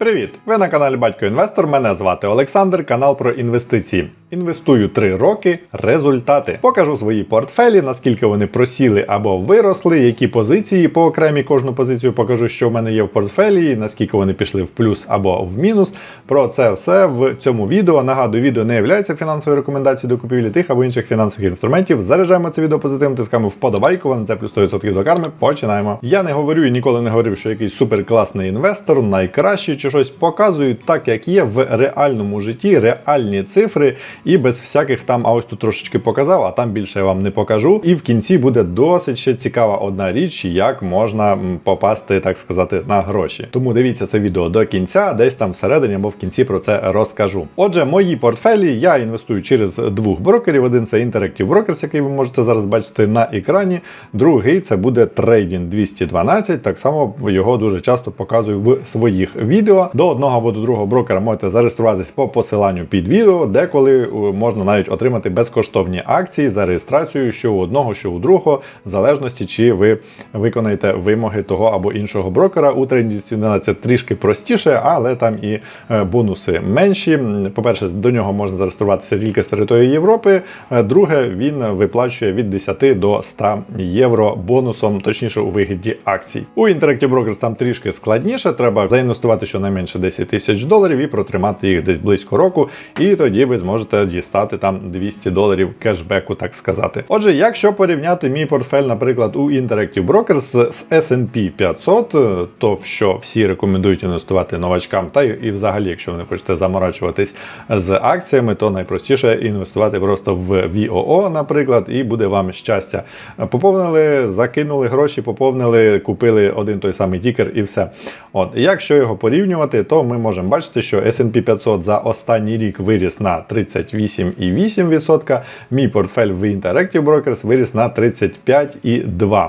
Привіт! Ви на каналі Батько Інвестор. Мене звати Олександр, канал про інвестиції. Інвестую 3 роки. Результати. Покажу свої портфелі, наскільки вони просіли або виросли, які позиції по окремій кожну позицію покажу, що в мене є в портфелі, наскільки вони пішли в плюс або в мінус. Про це все в цьому відео. Нагадую, відео не є фінансовою рекомендацією до купівлі тих або інших фінансових інструментів. Заряджаємо це відео позитивом, тискаємо вподобайку, вам це плюс 100% до карми. Починаємо. Я не говорю і ніколи не говорив, що якийсь суперкласний інвестор, найкращий щось показую так, як є в реальному житті, реальні цифри, і без всяких там, а ось тут трошечки показав, а там більше я вам не покажу. І в кінці буде досить ще цікава одна річ, як можна попасти, так сказати, на гроші. Тому дивіться це відео до кінця, десь там всередині або в кінці про це розкажу. Отже, мої портфелі я інвестую через двох брокерів. Один це Interactive Brokers, який ви можете зараз бачити на екрані. Другий це буде Trading 212. Так само його дуже часто показую в своїх відео. До одного або до другого брокера можете зареєструватись по посиланню під відео, деколи е, можна навіть отримати безкоштовні акції за реєстрацією, що у одного, що у другого, в залежності чи ви виконаєте вимоги того або іншого брокера. У Trading 212 трішки простіше, але там і е, бонуси менші. По-перше, до нього можна зареєструватися тільки з території Європи. Е, Друге, він виплачує від 10 до 100 євро бонусом, точніше у вигляді акцій. У Interactive Brokers там трішки складніше. Треба заінвестувати щонайменше 10 тисяч доларів і протримати їх десь близько року. І тоді ви зможете дістати там 200 доларів кешбеку, так сказати. Отже, якщо порівняти мій портфель, наприклад, у Interactive Brokers з S&P 500, е, то що всі рекомендують інвестувати новачкам, та і взагалі, якщо ви не хочете заморачуватись з акціями, то найпростіше інвестувати просто в VOO, наприклад, і буде вам щастя. Поповнили, закинули гроші, поповнили, купили один той самий тікер і все. От, якщо його порівнювати, то ми можемо бачити, що S&P 500 за останній рік виріс на 38,8%. Мій портфель в Interactive Brokers виріс на 35,2%.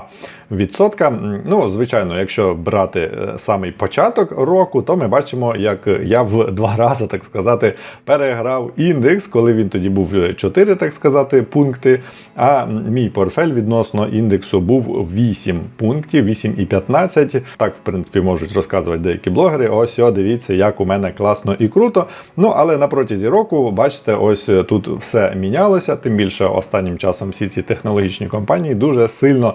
Відсотка. Ну, звичайно, якщо брати е, самий початок року, то ми бачимо, як я в два рази, так сказати, переграв індекс, коли він тоді був 4, так сказати, пункти. А мій портфель відносно індексу був 8 пунктів, 8,15. Так, в принципі, можуть розказувати деякі блогери. Ось, о, дивіться, як у мене класно і круто. Ну, але на протязі року, бачите, ось тут все мінялося. Тим більше останнім часом всі ці технологічні компанії дуже сильно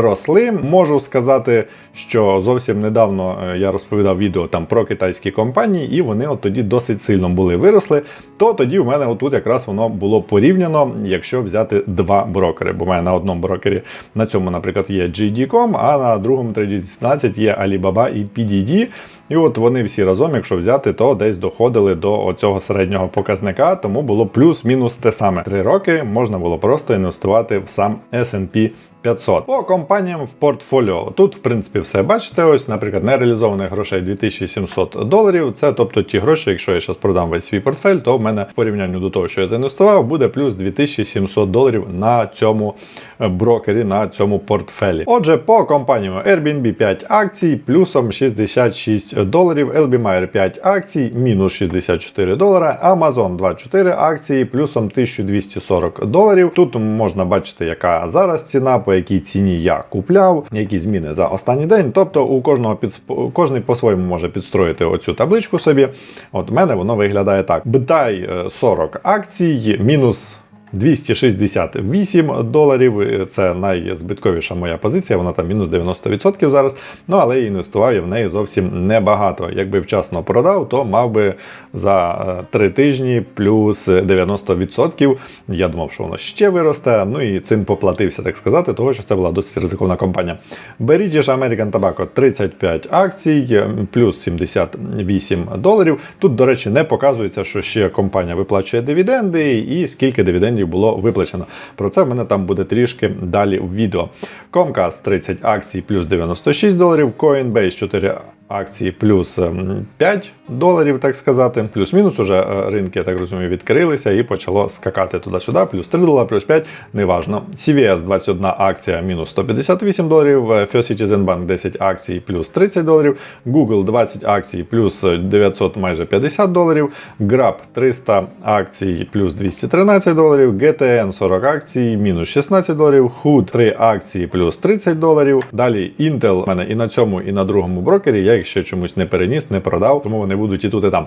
росли. Можу сказати, що зовсім недавно е, я розповідав відео там про китайські компанії, і вони от тоді досить сильно були виросли. То тоді в мене отут якраз воно було порівняно, якщо взяти два брокери. Бо в мене на одному брокері на цьому, наприклад, є JD.com, а на другому 316 є Alibaba і PDD. І от вони всі разом, якщо взяти, то десь доходили до оцього середнього показника, тому було плюс-мінус те саме. Три роки можна було просто інвестувати в сам S&P 500. По компаніям в портфоліо. Тут, в принципі, все бачите. Ось, наприклад, нереалізованих грошей 2700 доларів. Це тобто ті гроші, якщо я зараз продам весь свій портфель, то в мене в порівнянні до того, що я заінвестував, буде плюс 2700 доларів на цьому е, брокері, на цьому портфелі. Отже, по компаніям Airbnb 5 акцій, плюсом 66 доларів, LB Mayer 5 акцій, мінус 64 долара, Amazon 24 акції, плюсом 1240 доларів. Тут можна бачити, яка зараз ціна, по якій ціні я купляв, які зміни за останній день. Тобто у кожного під кожний по-своєму може підстроїти оцю табличку собі. От у мене воно виглядає так: Бтай е, 40 акцій, мінус. 268 доларів. Це найзбитковіша моя позиція. Вона там мінус 90% зараз. Ну але інвестував я в неї зовсім небагато. Якби вчасно продав, то мав би за 3 тижні плюс 90%. Я думав, що воно ще виросте. Ну і цим поплатився, так сказати, того що це була досить ризикована компанія. British American Tobacco 35 акцій, плюс 78 доларів. Тут, до речі, не показується, що ще компанія виплачує дивіденди і скільки дивідендів було виплачено. Про це в мене там буде трішки далі в відео. Comcast 30 акцій плюс 96 доларів, Coinbase 4 акції плюс ем, 5 доларів, так сказати. Плюс-мінус уже е, ринки, я так розумію, відкрилися і почало скакати туди-сюди. Плюс 3 долари, плюс 5, неважно. CVS 21 акція мінус 158 доларів, First Citizen Bank 10 акцій плюс 30 доларів, Google 20 акцій плюс 900 майже 50 доларів, Grab 300 акцій плюс 213 доларів, GTN 40 акцій мінус 16 доларів, Hood 3 акції плюс 30 доларів. Далі Intel в мене і на цьому, і на другому брокері. Я їх ще чомусь не переніс, не продав, тому вони будуть і тут, і там.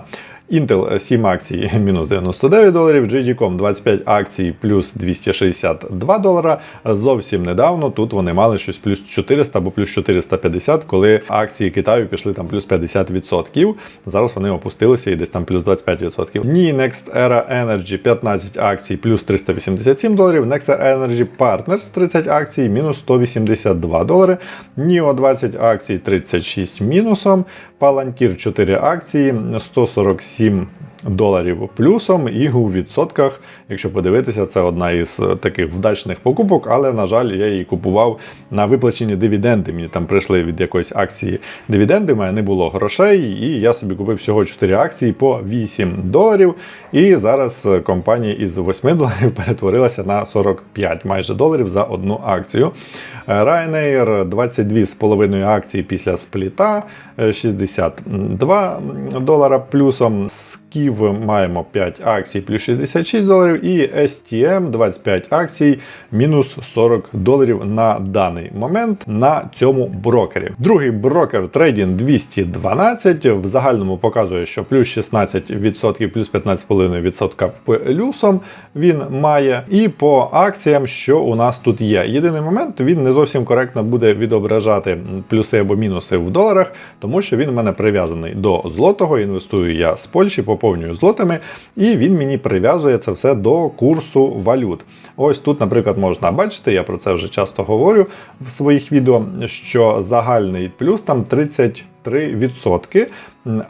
Intel 7 акцій мінус 99 доларів, GD.com 25 акцій плюс 262 долара. Зовсім недавно тут вони мали щось плюс 400 або плюс 450, коли акції Китаю пішли там плюс 50%. Зараз вони опустилися і десь там плюс 25%. Ні, Next Era Energy 15 акцій плюс 387 доларів. Next Era Energy Partners 30 акцій мінус 182 долари. NIO 20 акцій 36 мінусом. Palantir 4 акції 147 доларів плюсом, і у відсотках, якщо подивитися, це одна із е, таких вдачних покупок, але, на жаль, я її купував на виплачені дивіденди. Мені там прийшли від якоїсь акції дивіденди, в мене не було грошей, і я собі купив всього 4 акції по 8 доларів. І зараз е, компанія із 8 доларів перетворилася на 45 майже доларів за одну акцію. Е, Ryanair 22,5 акції після спліта, е, 62 долара плюсом. Сків маємо 5 акцій плюс 66 доларів, і STM 25 акцій мінус 40 доларів на даний момент на цьому брокері. Другий брокер Trading 212 в загальному показує, що плюс 16%, плюс 15,5% плюсом він має. І по акціям, що у нас тут є. Єдиний момент, він не зовсім коректно буде відображати плюси або мінуси в доларах, тому що він у мене прив'язаний до злотого. Інвестую я з Польщі, поповнюю злотами, і він мені прив'язує це все до курсу валют. Ось тут, наприклад, можна бачити, я про це вже часто говорю в своїх відео, що загальний плюс там 33%.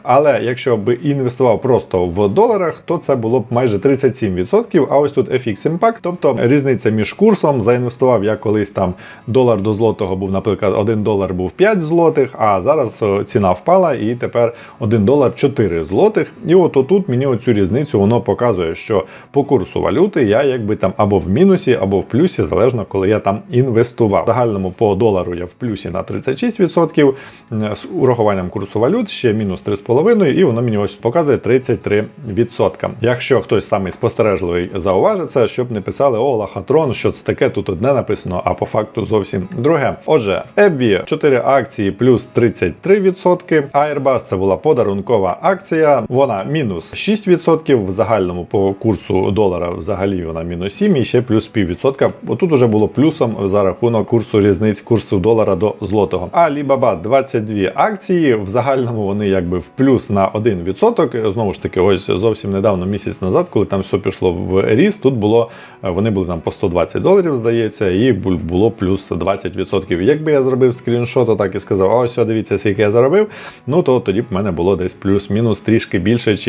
Але якщо б інвестував просто в доларах, то це було б майже 37%. А ось тут FX Impact, тобто різниця між курсом. Заінвестував я колись там долар до злотого був, наприклад, 1 долар був 5 злотих, а зараз е, ціна впала і тепер 1 долар 4 злотих. І от отут мені оцю різницю воно показує, що по курсу валюти я якби там або в мінусі, або в плюсі, залежно коли я там інвестував. В загальному по долару я в плюсі на 36%, з урахуванням курсу валют ще мінус 3,5, і воно мені ось показує 33%. Якщо хтось самий спостережливий зауважить це, щоб не писали о, лахатрон, що це таке, тут одне написано, а по факту зовсім друге. Отже, EBI 4 акції плюс 33%. Airbus це була подарункова акція, вона мінус 6%. В загальному по курсу долара взагалі вона мінус 7 і ще плюс піввідсотка. Отут уже було плюсом за рахунок курсу різниць курсу долара до злотого. Alibaba 22 акції. В загальному вони якби в плюс на 1%. Знову ж таки, ось зовсім недавно, місяць назад, коли там все пішло в ріст, тут було вони були там по 120 доларів, здається, і було плюс 20%. Якби я зробив скріншот, так і сказав, а ось дивіться, скільки я заробив. Ну то тоді б в мене було десь плюс-мінус трішки більше, ніж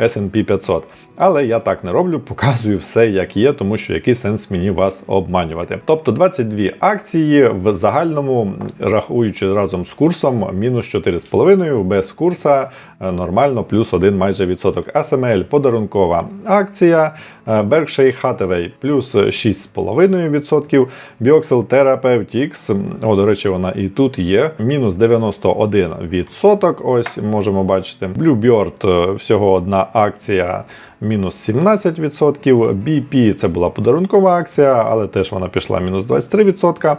S&P 500. Але я так не роблю, показую все, як є, тому що який сенс мені вас обманювати. Тобто 22 акції в загальному, рахуючи разом з курсом, мінус 4,5, без курса е, нормально, плюс 1 майже відсоток. SML подарункова акція, е, Berkshire Hathaway плюс 6,5%, Bioxel Therapeutics, о, до речі, вона і тут є, мінус 91%, ось можемо бачити. Bluebird, е, всього одна акція, мінус 17%. BP це була подарункова акція, але теж вона пішла мінус 23%.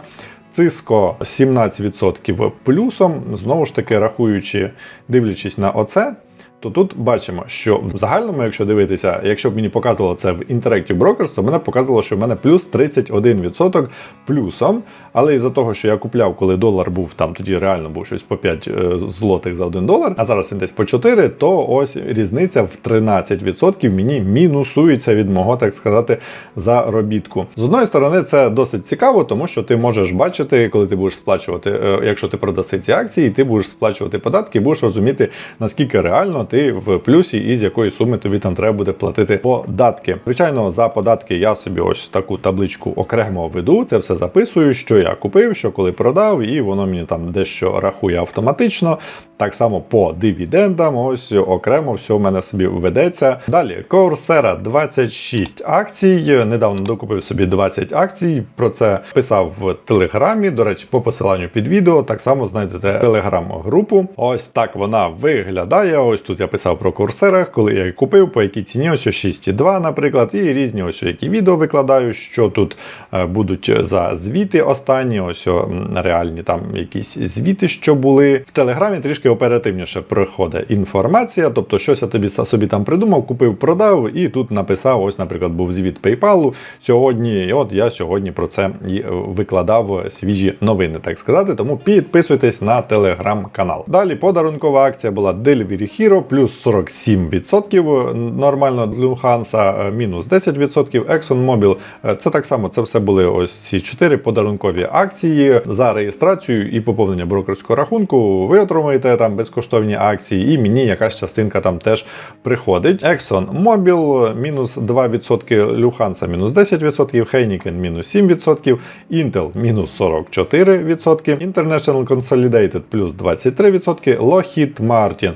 Циско 17% плюсом, знову ж таки, рахуючи, дивлячись на оце, то тут бачимо, що в загальному, якщо дивитися, якщо б мені показувало це в Interactive Brokers, то мене показувало, що в мене плюс 31% плюсом. Але із-за того, що я купляв, коли долар був там, тоді реально був щось по 5 е, злотих за 1 долар, а зараз він десь по 4, то ось різниця в 13% мені мінусується від мого, так сказати, заробітку. З одної сторони, це досить цікаво, тому що ти можеш бачити, коли ти будеш сплачувати, е, якщо ти продаси ці акції, ти будеш сплачувати податки, будеш розуміти, наскільки реально ти в плюсі і з якої суми тобі там треба буде платити податки. Звичайно, за податки я собі ось таку табличку окремо веду, це все записую, що я купив, що коли продав, і воно мені там дещо рахує автоматично. Так само по дивідендам, ось окремо все в мене собі ведеться. Далі Coursera 26 акцій. Недавно докупив собі 20 акцій. Про це писав в телеграмі. До речі, по посиланню під відео. Так само знайдете телеграм-групу. Ось так вона виглядає. Ось тут я писав про курсерах, коли я купив, по якій ціні, ось 6,2, наприклад, і різні ось які відео викладаю, що тут е, будуть за звіти останні, ось реальні там якісь звіти, що були. В Телеграмі трішки оперативніше приходить інформація, тобто щось я тобі собі там придумав, купив, продав, і тут написав, ось, наприклад, був звіт PayPal сьогодні. І от я сьогодні про це і е, викладав свіжі новини, так сказати. Тому підписуйтесь на телеграм-канал. Далі подарункова акція була Delivery Hero, плюс 47%. Нормально для Lufthansa, е, мінус 10%. ExxonMobil, е, це так само, це все були ось ці чотири подарункові акції за реєстрацію і поповнення брокерського рахунку. Ви отримуєте там безкоштовні акції, і мені якась частинка там теж приходить. ExxonMobil мінус 2%, Lufthansa мінус 10%, Heineken мінус 7%, Intel мінус 44%, International Consolidated плюс 23%, Lockheed Martin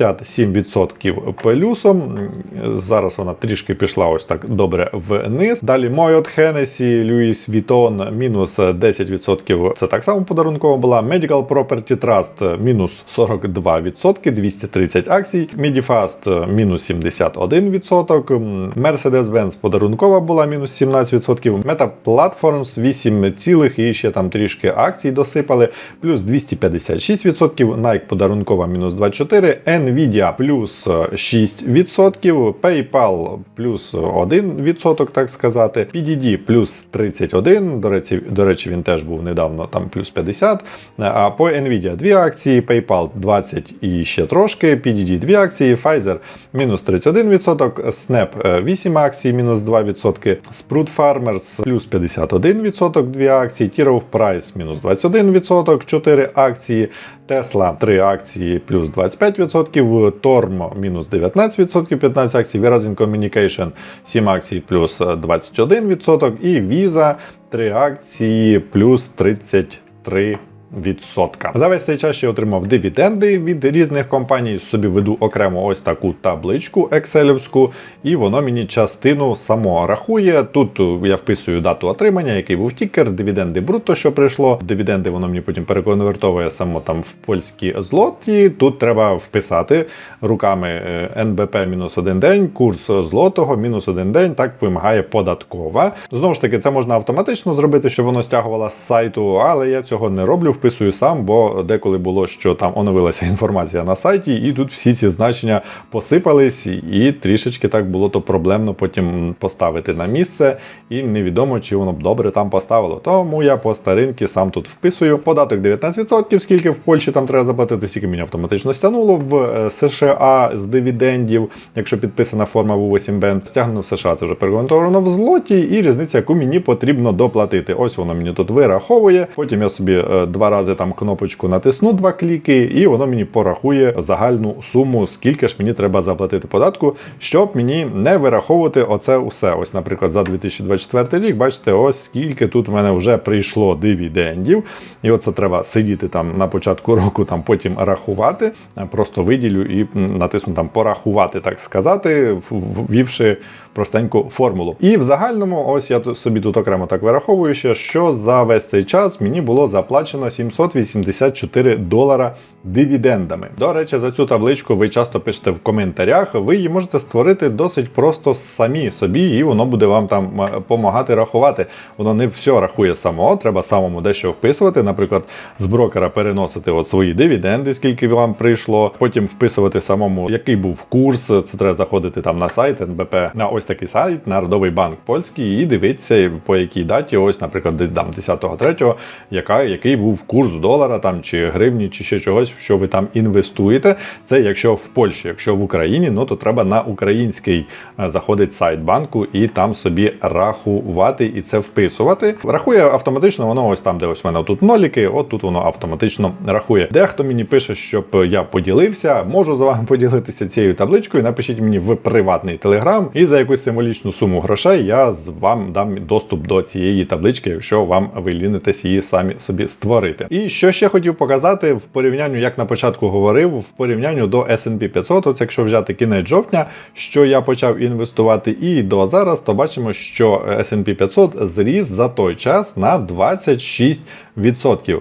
67% плюсом. Зараз вона трішки пішла ось так добре вниз. Далі Moyot Hennessy, Louis Vuitton мінус 10%. Це так само подарункова була. Medical Property Trust мінус 42%, 230 акцій. Medifast мінус 71%. Mercedes-Benz подарункова була мінус 17%. Meta Platforms 8 цілих і ще там трішки акцій досипали. Плюс 256%. Nike подарункова мінус 24%. Nvidia плюс 6%. PayPal плюс 1%, так сказати. PDD плюс 31%. До речі, до речі, він теж був недавно там плюс 50%. А по Nvidia дві акції, PayPal 20 і ще трошки, PDD дві акції, Pfizer мінус 31%, Snap 8 акцій, мінус 2%, Sprout Farmers плюс 51% дві акції, T. Rowe Price мінус 21%, 4 акції, Tesla 3 акції плюс 25%, Тормо мінус 19%, 15 акцій, Verizon Communication 7 акцій плюс 21%, і Visa 3 акції плюс 33%. Відсотка. За весь цей час ще отримав дивіденди від різних компаній. Собі веду окремо ось таку табличку екселівську, і воно мені частину само рахує. Тут я вписую дату отримання, який був тікер, дивіденди брутто, що прийшло. Дивіденди воно мені потім переконвертовує само там в польські злоті. Тут треба вписати руками е, НБП мінус один день, курс злотого мінус один день. Так вимагає податкова. Знову ж таки, це можна автоматично зробити, щоб воно стягувало з сайту, але я цього не роблю. Вписую сам, бо деколи було, що там оновилася інформація на сайті, і тут всі ці значення посипались, і трішечки так було то проблемно потім поставити на місце, і невідомо, чи воно б добре там поставило. Тому я по старинки сам тут вписую. Податок 19%, скільки в Польщі там треба заплатити, скільки мені автоматично стягнуло в е, США з дивідендів, якщо підписана форма в 8 бен стягнено в США, це вже переконтовано в злоті, і різниця, яку мені потрібно доплатити. Ось воно мені тут вираховує. Потім я собі е, два рази там кнопочку натисну, два кліки, і воно мені порахує загальну суму, скільки ж мені треба заплатити податку, щоб мені не вираховувати оце усе. Ось, наприклад, за 2024 рік, бачите, ось скільки тут в мене вже прийшло дивідендів. І оце треба сидіти там на початку року, там потім рахувати. Просто виділю і натисну там порахувати, так сказати, ввівши простеньку формулу. І в загальному, ось я собі тут окремо так вираховую, що за весь цей час мені було заплачено 784 долара дивідендами. До речі, за цю табличку ви часто пишете в коментарях. Ви її можете створити досить просто самі собі, і воно буде вам там допомагати рахувати. Воно не все рахує само, треба самому дещо вписувати. Наприклад, з брокера переносити от свої дивіденди, скільки вам прийшло. Потім вписувати самому, який був курс. Це треба заходити там на сайт НБП, на ось такий сайт, Народовий банк польський, і дивитися, по якій даті, ось, наприклад, там 10.3, яка, який був курс долара там чи гривні, чи ще чогось, що ви там інвестуєте. Це якщо в Польщі, якщо в Україні, ну то треба на український е, заходить сайт банку і там собі рахувати і це вписувати. Рахує автоматично, воно ось там, де ось в мене тут ноліки, от тут воно автоматично рахує. Дехто мені пише, щоб я поділився. Можу з вами поділитися цією табличкою. Напишіть мені в приватний телеграм, і за якусь символічну суму грошей я вам дам доступ до цієї таблички, якщо вам ви лінитесь її самі собі створити. І що ще хотів показати в порівнянні, як на початку говорив, в порівнянні до S&P 500, от якщо взяти кінець жовтня, що я почав інвестувати, і до зараз, то бачимо, що S&P 500 зріс за той час на 26%.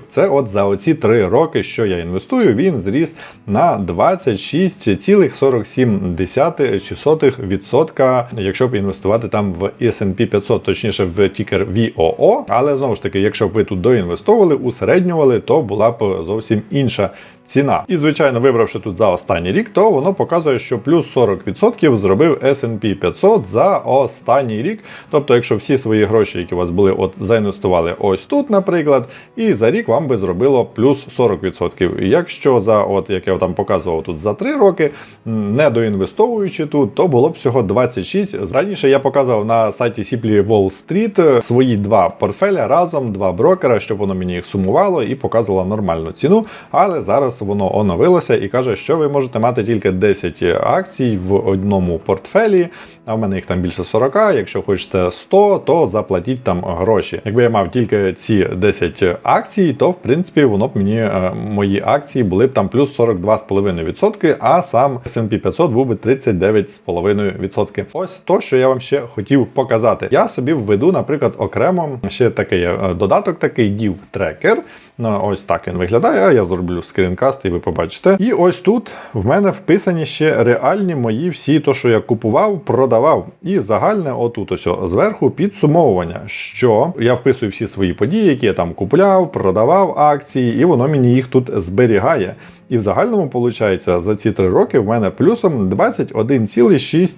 Це от за оці 3 роки, що я інвестую, він зріс на 26,47 чи відсотка, якщо б інвестувати там в S&P 500, точніше в тікер VOO. Але знову ж таки, якщо б ви тут доінвестовували, усереднювали, то була б зовсім інша ціна. І, звичайно, вибравши тут за останній рік, то воно показує, що плюс 40% зробив S&P 500 за останній рік. Тобто, якщо всі свої гроші, які у вас були, от заінвестували ось тут, наприклад, і за рік вам би зробило плюс 40%. І якщо за, от як я там показував тут за 3 роки, не доінвестовуючи тут, то було б всього 26. Раніше я показував на сайті Simply Wall Street свої два портфеля разом, два брокера, щоб воно мені їх сумувало і показувало нормальну ціну. Але зараз воно оновилося і каже, що ви можете мати тільки 10 акцій в одному портфелі. А в мене їх там більше 40. Якщо хочете 100, то заплатіть там гроші. Якби я мав тільки ці 10 акцій, то в принципі воно б мені е, мої акції були б там плюс 42,5%, а сам S&P 500 був би 39,5%. Ось то, що я вам ще хотів показати. Я собі введу, наприклад, окремо ще такий е, додаток, такий Div Tracker. Ну, ось так він виглядає. Я зроблю скрінкаст, і ви побачите. І ось тут в мене вписані ще реальні мої всі, то, що я купував, продавав. І загальне, отут ось зверху підсумовування, що я вписую всі свої події, які я там купляв, продавав акції, і воно мені їх тут зберігає. І в загальному, виходить, за ці три роки в мене плюсом 21,6%.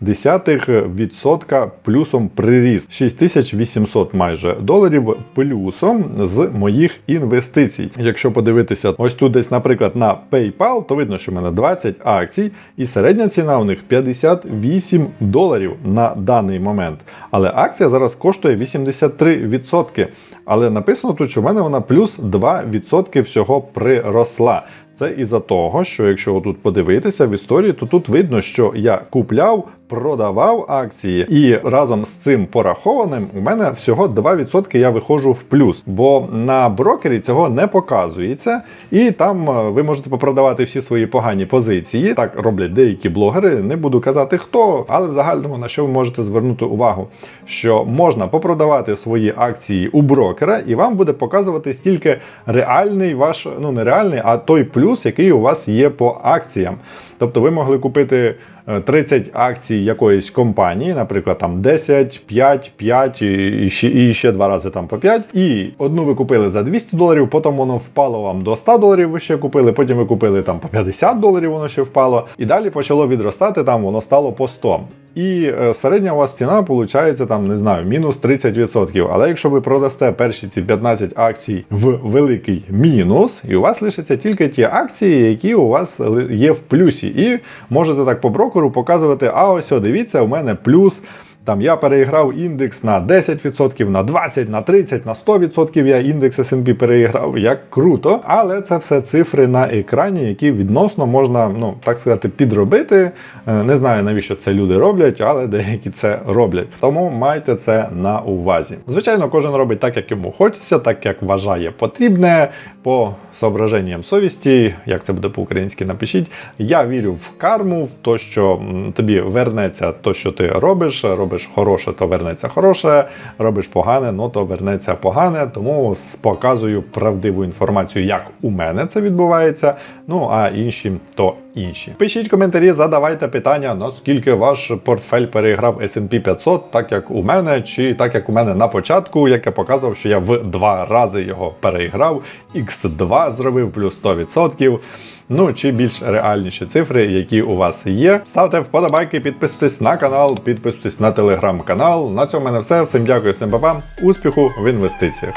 Десятих відсотка плюсом приріст 6800 майже доларів плюсом з моїх інвестицій. Якщо подивитися, ось тут десь, наприклад, на PayPal, то видно, що в мене 20 акцій, і середня ціна у них 58 доларів на даний момент. Але акція зараз коштує 83%. Але написано тут, що в мене вона плюс 2% всього приросла. Це із-за того, що якщо тут подивитися в історії, то тут видно, що я купляв, продавав акції, і разом з цим порахованим у мене всього 2% я виходжу в плюс. Бо на брокері цього не показується, і там е, ви можете попродавати всі свої погані позиції. Так роблять деякі блогери. Не буду казати хто, але в загальному на що ви можете звернути увагу, що можна попродавати свої акції у брокера, і вам буде показувати стільки реальний ваш, ну не реальний, а той плюс, який у вас є по акціям. Тобто ви могли купити е, 30 акцій якоїсь компанії, наприклад, там 10, 5, 5 і ще, і ще два рази там по 5. І одну ви купили за 200 доларів, потім воно впало вам до 100 доларів, ви ще купили, потім ви купили там по 50 доларів, воно ще впало. І далі почало відростати, там воно стало по 100. І е, середня у вас ціна виходить там, не знаю, мінус 30%. Але якщо ви продасте перші ці 15 акцій в великий мінус, і у вас лишаться тільки ті акції, які у вас є в плюсі. І можете так по брокеру показувати: а ось, о, дивіться, у мене плюс. Там я переіграв індекс на 10%, на 20%, на 30%, на 100% я індекс S&P переіграв, як круто. Але це все цифри на екрані, які відносно можна, ну так сказати, підробити. Е, Не знаю навіщо це люди роблять, але деякі це роблять. Тому майте це на увазі. Звичайно, кожен робить так, як йому хочеться, так як вважає потрібне. По соображенням совісті, як це буде по-українськи, напишіть. Я вірю в карму, в те, що тобі вернеться то, що ти робиш. Робиш хороше, то вернеться хороше, робиш погане, ну то вернеться погане. Тому показую правдиву інформацію, як у мене це відбувається. Ну а іншим то інші. Пишіть коментарі, задавайте питання, наскільки ваш портфель переіграв S&P 500, так як у мене, чи так як у мене на початку, як я показував, що я в два рази його переіграв, X2 зробив плюс 100%. Ну чи більш реальніші цифри, які у вас є. Ставте вподобайки, підписуйтесь на канал, підписуйтесь на телеграм-канал. На цьому в мене все. Всім дякую, всім па-па. Успіху в інвестиціях.